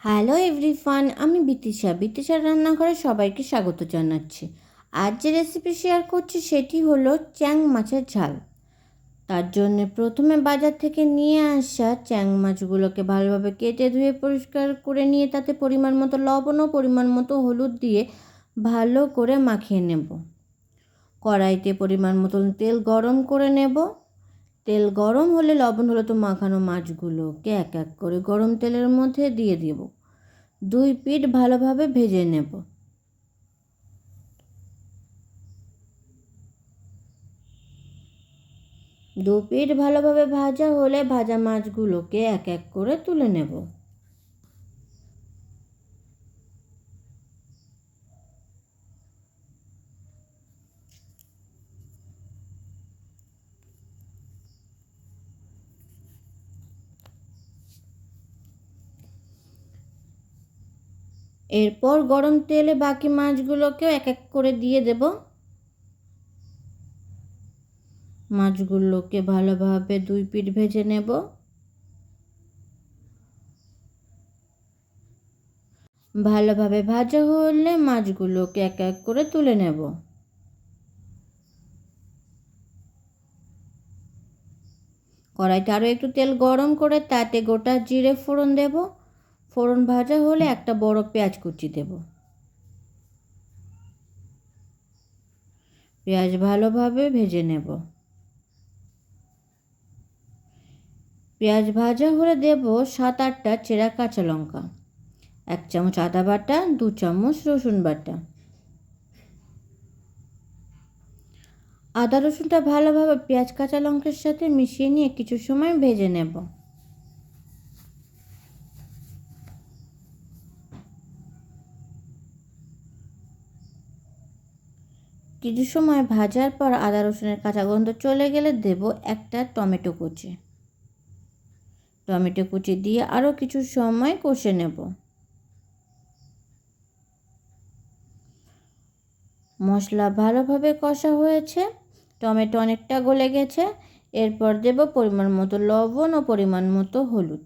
Hello এভরিফান আমি বিতিশা বিতিশার রান্নাঘরে সবাইকে স্বাগত জানাচ্ছি। আজ যে রেসিপি শেয়ার করছি সেটি হলো চ্যাং মাছের ঝাল। তার জন্য প্রথমে বাজার থেকে নিয়ে আসা চ্যাং মাছগুলোকে ভালোভাবে কেটে ধুয়ে পরিষ্কার করে নিয়ে তাতে পরিমাণ মতো লবণ ও পরিমাণ মতো হলুদ দিয়ে ভালো করে মাখিয়ে নেব। কড়াইতে পরিমাণ মতন তেল গরম করে নেব। তেল গরম হলে লবণ হলো তো মাখানো মাছগুলোকে এক এক করে গরম তেলের মধ্যে দিয়ে দেব। দুই পিঠ ভালোভাবে ভেজে নেব। দু পিঠ ভালোভাবে ভাজা হলে ভাজা মাছগুলোকে এক এক করে তুলে নেব। এরপর গরম তেলে বাকি মাছগুলোকেও এক এক করে দিয়ে দেব। মাছগুলোকে ভালোভাবে দুই পিঠ ভেজে নেব। ভালোভাবে ভাজা হলে মাছগুলোকে এক এক করে তুলে নেব। কড়াইতে আরও একটু তেল গরম করে তাতে গোটা জিরে ফোড়ন দেবো। ফোড়ন ভাজা হলে একটা বড় পেঁয়াজ কুচি দেব। পেঁয়াজ ভালোভাবে ভেজে নেব। পেঁয়াজ ভাজা হলে দেব সাত আটটা চেরা কাঁচা লঙ্কা, এক চামচ আদা বাটা, দু চামচ রসুন বাটা। আদা রসুনটা ভালোভাবে পেঁয়াজ কাঁচা লঙ্কার সাথে মিশিয়ে নিয়ে কিছু সময় ভেজে নেব। কিছু সময় ভাজার পর আদা রসুনের কাঁচা গন্ধ চলে গেলে দেব একটা টমেটো কুচি। টমেটো কুচি দিয়ে আরও কিছু সময় কষে নেব। মশলা ভালোভাবে কষা হয়েছে, টমেটো অনেকটা গলে গেছে, এরপর দেব পরিমাণ মতো লবণ ও পরিমাণ মতো হলুদ।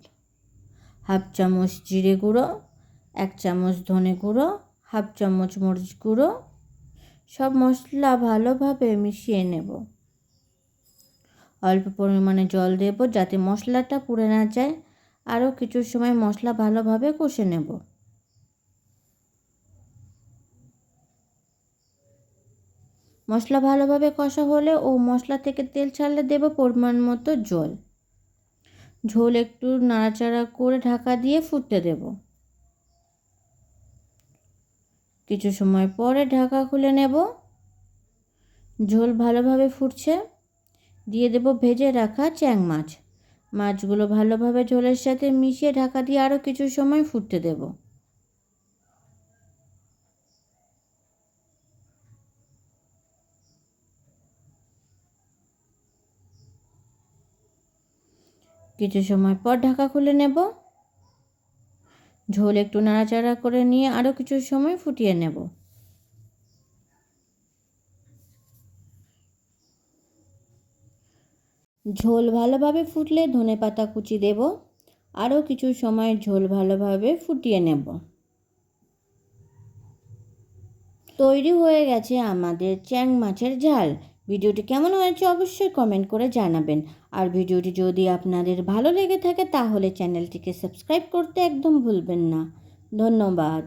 হাফ চামচ জিরে গুঁড়ো, এক চামচ ধনে গুঁড়ো, হাফ চামচ মরিচ গুঁড়ো সব মশলা ভালোভাবে মিশিয়ে নেব। অল্প পরিমাণে জল দেব যাতে মশলাটা পুড়ে না যায়। আরও কিছু সময় মশলা ভালোভাবে কষে নেব। মশলা ভালোভাবে কষা হলে ও মশলা থেকে তেল ছাড়লে দেব পরিমাণ মতো জল। ঝোল একটু নাড়াচাড়া করে ঢাকা দিয়ে ফুটতে দেবো। কিছু সময় পরে ঢাকা খুলে নেব। ঝোল ভালোভাবে ফুটছে। দিয়ে দেব ভেজে রাখা চ্যাং মাছ। মাছগুলো ভালোভাবে ঝোলের সাথে মিশিয়ে ঢাকা দিয়ে আরও কিছু সময় ফুটতে দেব। কিছু সময় পর ঢাকা খুলে নেব। ঝোল একটু নাড়াচাড়া করে নিয়ে আরও কিছু সময় ফুটিয়ে নেব। ঝোল ভালোভাবে ফুটলে ধনে পাতা কুচি দেব। আরও কিছু সময় ঝোল ভালোভাবে ফুটিয়ে নেব। তৈরি হয়ে গেছে আমাদের চ্যাং মাছের ঝাল। ভিডিওটি কেমন হয়েছে অবশ্যই কমেন্ট করে জানাবেন। আর ভিডিওটি যদি আপনাদের ভালো লেগে থাকে তাহলে চ্যানেলটিকে সাবস্ক্রাইব করতে একদম ভুলবেন না। ধন্যবাদ।